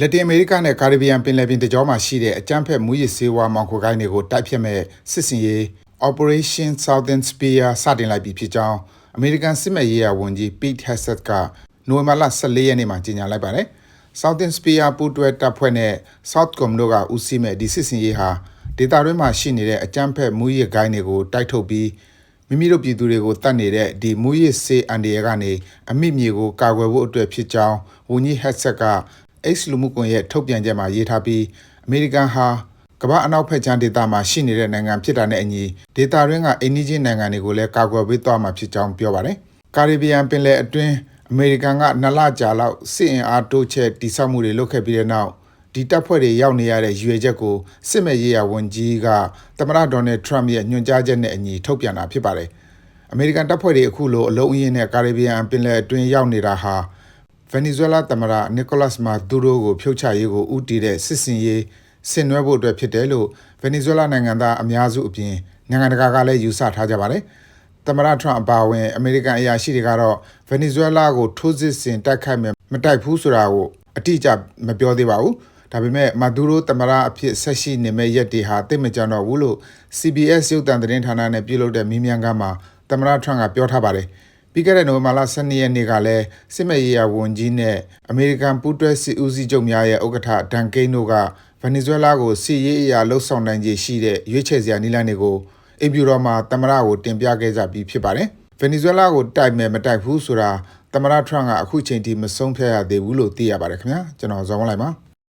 လက်တင်အမေရိကနဲ့ကာရစ်ဘီယံပင်လယ်ပြင်တကြောမှာရှိတဲ့အကြမ်းဖက်မူရစ်ဆေးဝါးမောင်ခိုကိုင်းတွေကိုတိုက်ဖြတ်မဲ့စစ်စင်ရေး Operation Southern Spear စတင်လိုက်ပြီဖြစ်ကြောင်းအမေရိကန်စစ်မဲ့ရေးရာဝန်ကြီး Pete Hegseth ကနိုဝင်ဘာလ14ရက်နေ့မှာကြေညာလိုက်ပါတယ်။ Southern Spear ပူးတွဲတပ်ဖွဲ့နဲ့ Southcom တို့ကဦးစီးမဲ့ဒီစစ်စင်ရေးဟာဒေသတွင်းမှာရှိနေတဲ့အကြမ်းဖက်မူရစ်ကိုင်းတွေကိုတိုက်ထုတ်ပြီးမိမိတို့ပြည်သူတွေကိုတတ်နေတဲ့ဒီမူရစ်ဆေးအန်ဒီရကနေအမိမြေကိုကာကွယ်ဖို့အတွက်ဖြစ်ကြောင်းဝန်ကြီး Hegseth က X လူမှုကွန်ရက်ထုတ်ပြန်ချက်မှာရေးထားပြီးအမေရိကန်ဟာကမ္ဘာအနောက်ဖက်ခြမ်းဒေသမှာရှိနေတဲ့နိုင်ငံဖြစ်တာနဲ့အညီဒေသတွင်းကအိန္ဒိချင်းနိုင်ငံတွေကိုလည်းကာကွယ်ပေးသွားမှာဖြစ်ကြောင်းပြောပါတယ်။ကာရစ်ဘီယံပင်လယ်အတွင်းအမေရိကန်ကနှစ်လကြာလောက်စစ်အင်အားတိုးချဲ့တိစောက်မှုတွေလုပ်ခဲ့ပြီးတဲ့နောက်ဒီတပ်ဖွဲ့တွေရောက်နေရတဲ့ရွေချက်ကိုစစ်မဲ့ရေးရာဝန်ကြီးကသမ္မတဒေါ်နယ်ထရမ့်ရဲ့ညွှန်ကြားချက်နဲ့အညီထုတ်ပြန်တာဖြစ်ပါတယ်။အမေရိကန်တပ်ဖွဲ့တွေအခုလိုအလုံးအင်းနဲ့ကာရစ်ဘီယံပင်လယ်အတွင်းရောက်နေတာဟာ ဗင်နီဇွဲလားသမ္မတနီကိုလတ်မာဒူရိုကိုဖြုတ်ချရေးကိုဦးတည်တဲ့စစ်စင်ရေးဆင်နွှဲဖို့အတွက်ဖြစ်တယ်လို့ဗင်နီဇွဲလားနိုင်ငံသားအများစုအပြင်နိုင်ငံတကာကလည်းယူဆထားကြပါတယ်။သမ္မတထရမ့်အပါအဝင်အမေရိကန်အရာရှိတွေကတော့ဗင်နီဇွဲလားကိုထိုးစစ်ဆင်တိုက်ခိုက်မယ်မတိုက်ဘူးဆိုတာကိုအတိအကျမပြောသေးပါဘူး။ဒါပေမဲ့မာဒူရိုသမ္မတအဖြစ်ဆက်ရှိနေမဲ့ရက်တွေဟာတိတ်မကြံတော့ဘူးလို့ CBS ရုပ်သံသတင်းဌာနနဲ့ပြုလုပ်တဲ့မီးမြန်းကမ်းမှာသမ္မတထရမ့်ကပြောထားပါတယ်။ ပြီးခဲ့တဲ့နိုဝင်ဘာလ12ရက်နေ့ကလည်းစစ်မဲ့ရေးရာဝန်ကြီးနဲ့အမေရိကန်ပူးတွဲစစ်ဦးစီးချုပ်များရဲ့ဥက္ကဋ္ဌဒန်ကိန်းတို့ကဗင်နီဇွဲလားကိုစစ်ရေးအရာလှုပ်ဆောင်နိုင်ခြေရှိတဲ့ရွေးချယ်စရာနည်းလမ်းတွေကိုအင်ဖြူတော်မှာသမ္မတကိုတင်ပြခဲ့ကြပြီးဖြစ်ပါတယ်။ဗင်နီဇွဲလားကိုတိုက်မယ်မတိုက်ဘူးဆိုတာသမ္မတထရမ့်ကအခုချိန်ထိမဆုံးဖြတ်ရသေးဘူးလို့သိရပါတယ်ခင်ဗျာကျွန်တော်ဇော်ဝင်းလိုက်ပါ